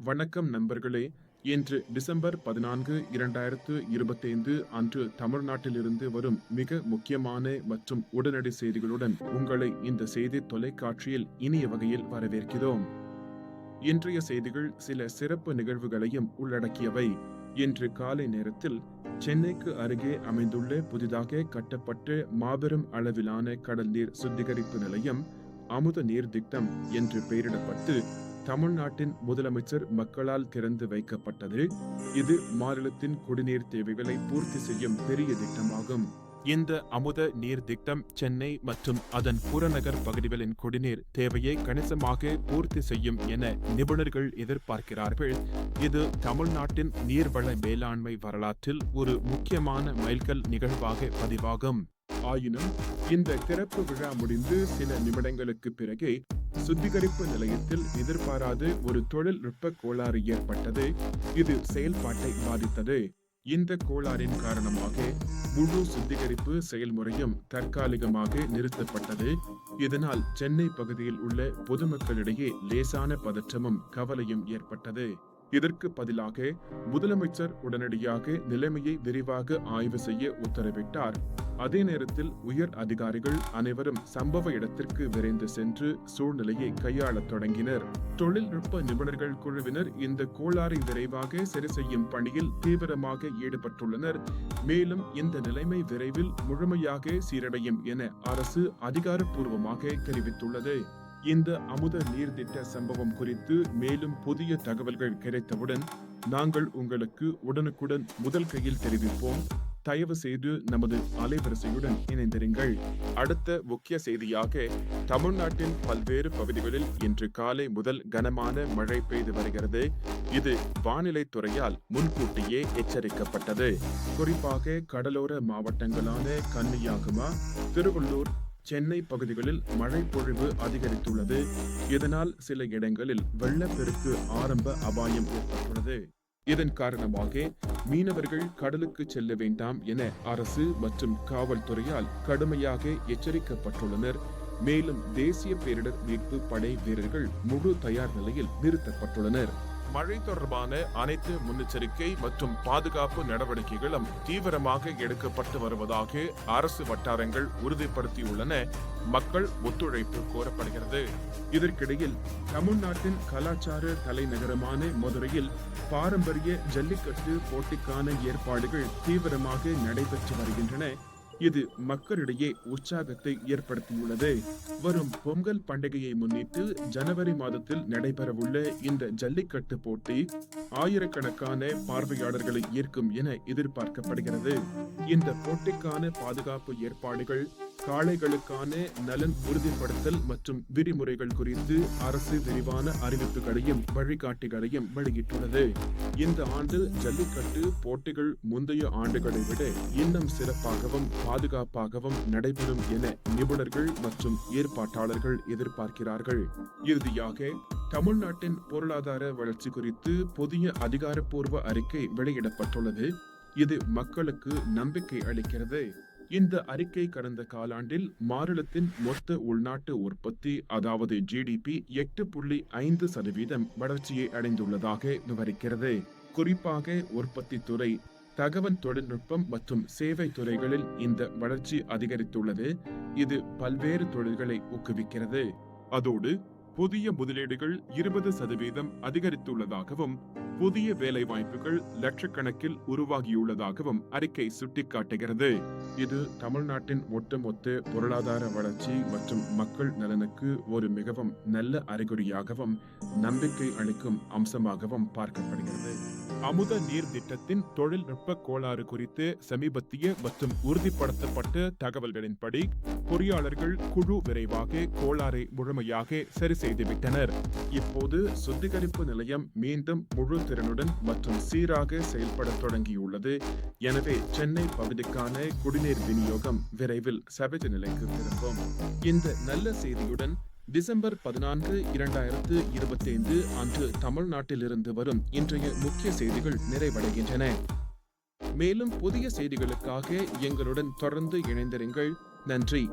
வணக்கம் நண்பர்களே. இன்று டிசம்பர் பதினான்கு இரண்டாயிரத்து இருபத்தைந்து அன்று தமிழ்நாட்டிலிருந்து வரும் மிக முக்கியமான மற்றும் உடனடி செய்திகளுடன் உங்களை இந்த செய்தி தொலைக்காட்சியில் இனிய வகையில் வரவேற்கிறோம். இன்றைய செய்திகள் சில சிறப்பு நிகழ்வுகளையும் உள்ளடக்கியவை. இன்று காலை நேரத்தில் சென்னைக்கு அருகே அமைந்துள்ள புதிதாக கட்டப்பட்ட மாபெரும் அளவிலான கடல் நீர் சுத்திகரிப்பு நிலையம் அமுத நீர் திட்டம் என்று பெயரிடப்பட்டு தமிழ்நாட்டின் முதலமைச்சர் மக்களால் திறந்து வைக்கப்பட்டது இது மாநிலத்தின் குடிநீர் தேவைகளை பூர்த்தி செய்யும் பெரிய திட்டமாகும். இந்த அமுத நீர் திட்டம் சென்னை மற்றும் அதன் புறநகர் பகுதிகளின் குடிநீர் தேவையை கணிசமாக பூர்த்தி செய்யும் என நிபுணர்கள் எதிர்பார்க்கிறார்கள். இது தமிழ்நாட்டின் நீர்வள மேலாண்மை வரலாற்றில் ஒரு முக்கியமான மைல்கல் நிகழ்வாக பதிவாகும். ஆயினும் இந்த திறப்பு விழா முடிந்து சில நிமிடங்களுக்கு பிறகே சுத்திகரிப்பு நிலையத்தில் எதிர்பாராத ஒரு தொழில்நுட்ப கோளாறு ஏற்பட்டது. இது செயல்பாட்டை பாதித்தது. இந்த கோளாறின் காரணமாக முழு சுத்திகரிப்பு செயல்முறையும் தற்காலிகமாக நிறுத்தப்பட்டது. இதனால் சென்னை பகுதியில் உள்ள பொதுமக்களிடையே லேசான பதற்றமும் கவலையும் ஏற்பட்டது. இதற்கு பதிலாக முதலமைச்சர் உடனடியாக நிலைமையை விரிவாக ஆய்வு செய்ய உத்தரவிட்டார். அதே நேரத்தில் உயர் அதிகாரிகள் அனைவரும் சம்பவ இடத்திற்கு விரைந்து சென்று சூழ்நிலையை கையாளத் தொடங்கினர். தொழில்நுட்ப நிபுணர்கள் குழுவினர் இந்த கோளாறை விரைவாக சரி செய்யும் பணியில் தீவிரமாக ஈடுபட்டுள்ளனர். மேலும் இந்த நிலைமை விரைவில் முழுமையாக சீரடையும் என அரசு அதிகாரப்பூர்வமாக தெரிவித்துள்ளது. இந்த அமுத நீர்த்திட்ட சம்பவம் குறித்து மேலும் புதிய தகவல்கள் கிடைத்தவுடன் நாங்கள் உங்களுக்கு உடனுக்குடன் முதல் கையில் தெரிவிப்போம். தயவு செய்து நமது அலைவரிசையுடன் இணைந்திருங்கள். அடுத்த முக்கிய செய்தியாக தமிழ்நாட்டின் பல்வேறு பகுதிகளில் இன்று காலை முதல் கனமான மழை பெய்து வருகிறது. இது வானிலை துறையால் முன்கூட்டியே எச்சரிக்கப்பட்டது. குறிப்பாக கடலோர மாவட்டங்களான கன்னியாகுமா திருவள்ளூர் சென்னை பகுதிகளில் மழை பொழிவு அதிகரித்துள்ளது. இதனால் சில இடங்களில் வெள்ளப்பெருக்கு ஆரம்ப அபாயம் ஏற்பட்டுள்ளது. இதன் காரணமாக மீனவர்கள் கடலுக்கு செல்ல வேண்டாம் என அரசு மற்றும் காவல்துறையால் கடுமையாக எச்சரிக்கப்பட்டுள்ளனர். மேலும் தேசிய பேரிடர் மீட்பு படை வீரர்கள் முழு தயார் நிலையில் நிறுத்தப்பட்டுள்ளனர். மழை தொடர்பான அனைத்து முன்னெச்சரிக்கை மற்றும் பாதுகாப்பு நடவடிக்கைகளும் தீவிரமாக எடுக்கப்பட்டு வருவதாக அரசு வட்டாரங்கள் உறுதிப்படுத்தியுள்ளன. மக்கள் ஒத்துழைப்பு கோரப்படுகிறது. இதற்கிடையில் தமிழ்நாட்டின் கலாச்சார தலைநகரமான மதுரையில் பாரம்பரிய ஜல்லிக்கட்டு போட்டிக்கான ஏற்பாடுகள் தீவிரமாக நடைபெற்று வருகின்றன. இது மக்களிடையே உற்சாகத்தை ஏற்படுத்தியுள்ளது. வரும் பொங்கல் பண்டிகையை முன்னிட்டு ஜனவரி மாதத்தில் நடைபெறவுள்ள இந்த ஜல்லிக்கட்டு போட்டி ஆயிரக்கணக்கான பார்வையாளர்களை ஈர்க்கும் என எதிர்பார்க்கப்படுகிறது. இந்த போட்டிக்கான பாதுகாப்பு ஏற்பாடுகள் காளைகளுக்கான நலன் உறுதிப்படுத்தல் மற்றும் விதிமுறைகள் குறித்து அரசு விரிவான அறிவிப்புகளையும் வழிகாட்டிகளையும் வெளியிட்டுள்ளது. இந்த ஆண்டு ஜல்லிக்கட்டு போட்டிகள் முந்தைய ஆண்டுகளை விட இன்னும் சிறப்பாகவும் பாதுகாப்பாகவும் நடைபெறும் என நிபுணர்கள் மற்றும் ஏற்பாட்டாளர்கள் எதிர்பார்க்கிறார்கள். இறுதியாக தமிழ்நாட்டின் பொருளாதார வளர்ச்சி குறித்து புதிய அதிகாரப்பூர்வ அறிக்கை வெளியிடப்பட்டுள்ளது. இது மக்களுக்கு நம்பிக்கை அளிக்கிறது. இந்த அறிக்கை கடந்த காலாண்டில் மாநிலத்தின் மொத்த உள்நாட்டு உற்பத்தி அதாவது ஜிடிபி எட்டு புள்ளி ஐந்து சதவீதம் வளர்ச்சியை அடைந்துள்ளதாக விவரிக்கிறது. குறிப்பாக உற்பத்தி துறை தகவல் தொழில்நுட்பம் மற்றும் சேவை துறைகளில் இந்த வளர்ச்சி அதிகரித்துள்ளது. இது பல்வேறு தொழில்களை ஊக்குவிக்கிறது. அதோடு புதிய முதலீடுகள் இருபது சதவீதம் அதிகரித்துள்ளதாகவும் புதிய வேலை வாய்ப்புகள் லட்சக்கணக்கில் உருவாகியுள்ளதாகவும் அறிக்கை சுட்டிக்காட்டுகிறது. இது தமிழ்நாட்டின் ஒட்டுமொத்த பொருளாதார வளர்ச்சி மற்றும் மக்கள் நலனுக்கு ஒரு மிகவும் நல்ல அறிகுறியாகவும் நம்பிக்கை அளிக்கும் அம்சமாகவும் பார்க்கப்படுகிறது. அமுத நீர் திட்டத்தின் தொழில்நுட்ப கோளாறு குறித்து சமீபத்திய மற்றும் உறுதிப்படுத்தப்பட்ட தகவல்களின்படி பொறியாளர்கள் குழு விரைவாக கோளாறை முழுமையாக சரி செய்துவிட்டனர். இப்போது சுத்திகரிப்பு நிலையம் மீண்டும் முழு திறனுடன் மற்றும் சீராக செயல்பட தொடங்கியுள்ளது. எனவே சென்னை பகுதிக்கான குடிநீர் விநியோகம் விரைவில் சபஜ நிலைக்கு திரும்பும். இந்த நல்ல செய்தியுடன் டிசம்பர் பதினான்கு இரண்டாயிரத்து இருபத்தி ஐந்து அன்று தமிழ்நாட்டிலிருந்து வரும் இன்றைய முக்கிய செய்திகள் நிறைவடைகின்றன. மேலும் புதிய செய்திகளுக்காக எங்களுடன் தொடர்ந்து இணைந்திருங்கள். நன்றி.